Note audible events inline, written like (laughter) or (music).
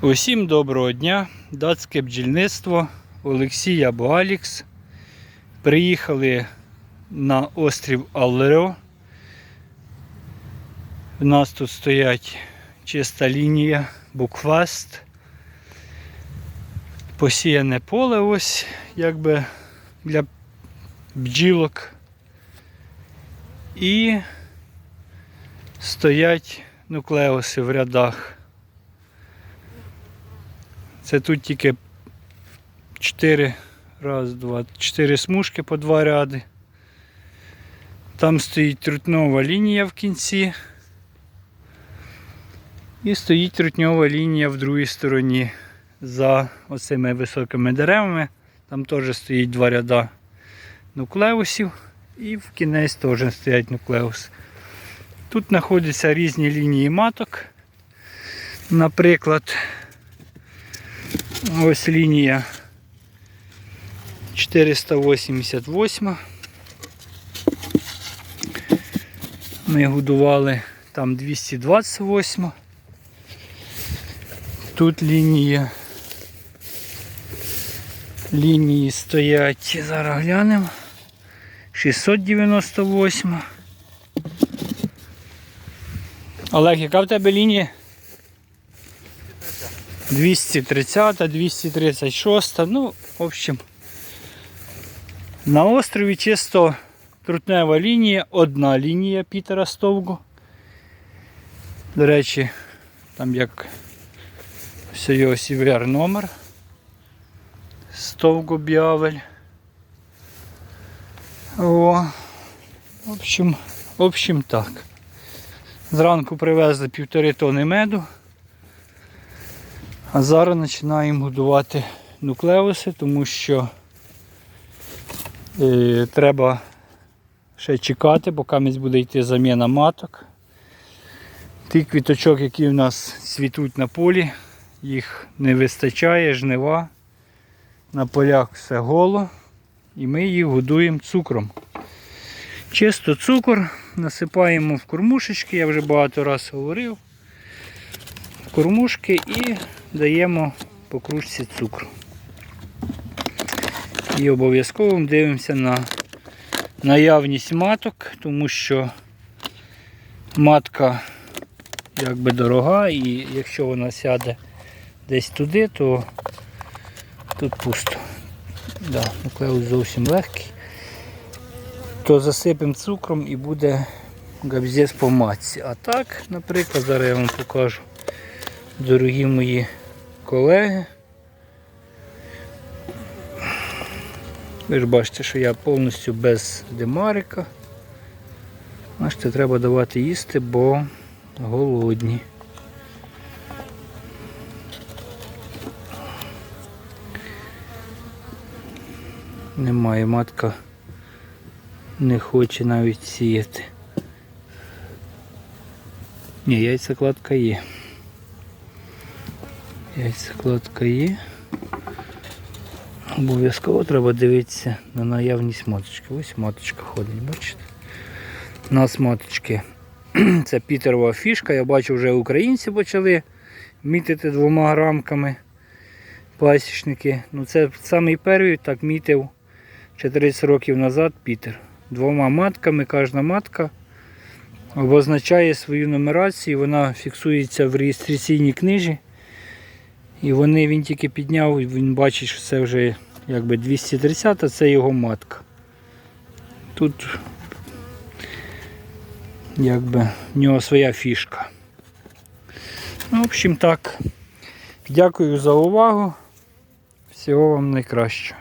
Усім доброго дня, датське бджільництво Олексій або Алікс. Приїхали на острів Аллеро. У нас тут стоять чиста лінія, буквест. Посіяне поле ось якби для бджілок. І стоять нуклеуси в рядах. Це тут тільки 4, раз, два, 4 смужки по два ряди. Там стоїть трутнова лінія в кінці. І стоїть трутньова лінія в другій стороні за оцими високими деревами. Там теж стоїть два ряда нуклеусів і в кінець теж стоять нуклеуси. Тут знаходяться різні лінії маток. Наприклад, Ось лінія 488. Ми годували там 228. Тут лінія. Лінії стоять, зараз глянемо. 698. Олег, яка в тебе лінія? 230, 236, ну, в общем, на острові чисто трутнева лінія, одна лінія Пітера Стовгу. До речі, там як все його сівер номер. Стовгу Бявель. О, в общем, в общем так. Зранку привезли півтори тони меду. А зараз починаємо годувати нуклеуси, тому що е, треба ще чекати, поки буде йти заміна маток. Тих квіточок, які в нас цвітуть на полі, їх не вистачає, жнива. На полях все голо і ми їх годуємо цукром. Чисто цукор насипаємо в кормушечки, я вже багато разів говорив. Кормушки і даємо по кружці цукру. І обов'язково дивимося на наявність маток, тому що матка якби дорога і якщо вона сяде десь туди, то тут пусто. Да, нуклеус зовсім легкий. То засипемо цукром і буде габзес по матці. А так, наприклад, зараз я вам покажу дорогі мої колеги. Ви ж бачите, що я повністю без демарика. Бачите, треба давати їсти, бо голодні. Немає, матка не хоче навіть сіяти. Ні, яйцекладка є. Яйцекладка є. Обов'язково треба дивитися на наявність маточки. Ось маточка ходить, бачите? У нас маточки. (clears throat) Це пітерова фішка. Я бачу, вже українці почали мітити двома грамками пасічники. Ну Це самий перший так мітив 40 років назад Пітер. Двома матками, кожна матка обозначає свою нумерацію, вона фіксується в реєстраційній книжі. І вони він тільки підняв, він бачить, що це вже якби 230, а це його матка. Тут якби в нього своя фішка. Ну, в общем так. Дякую за увагу. Всього вам найкращого.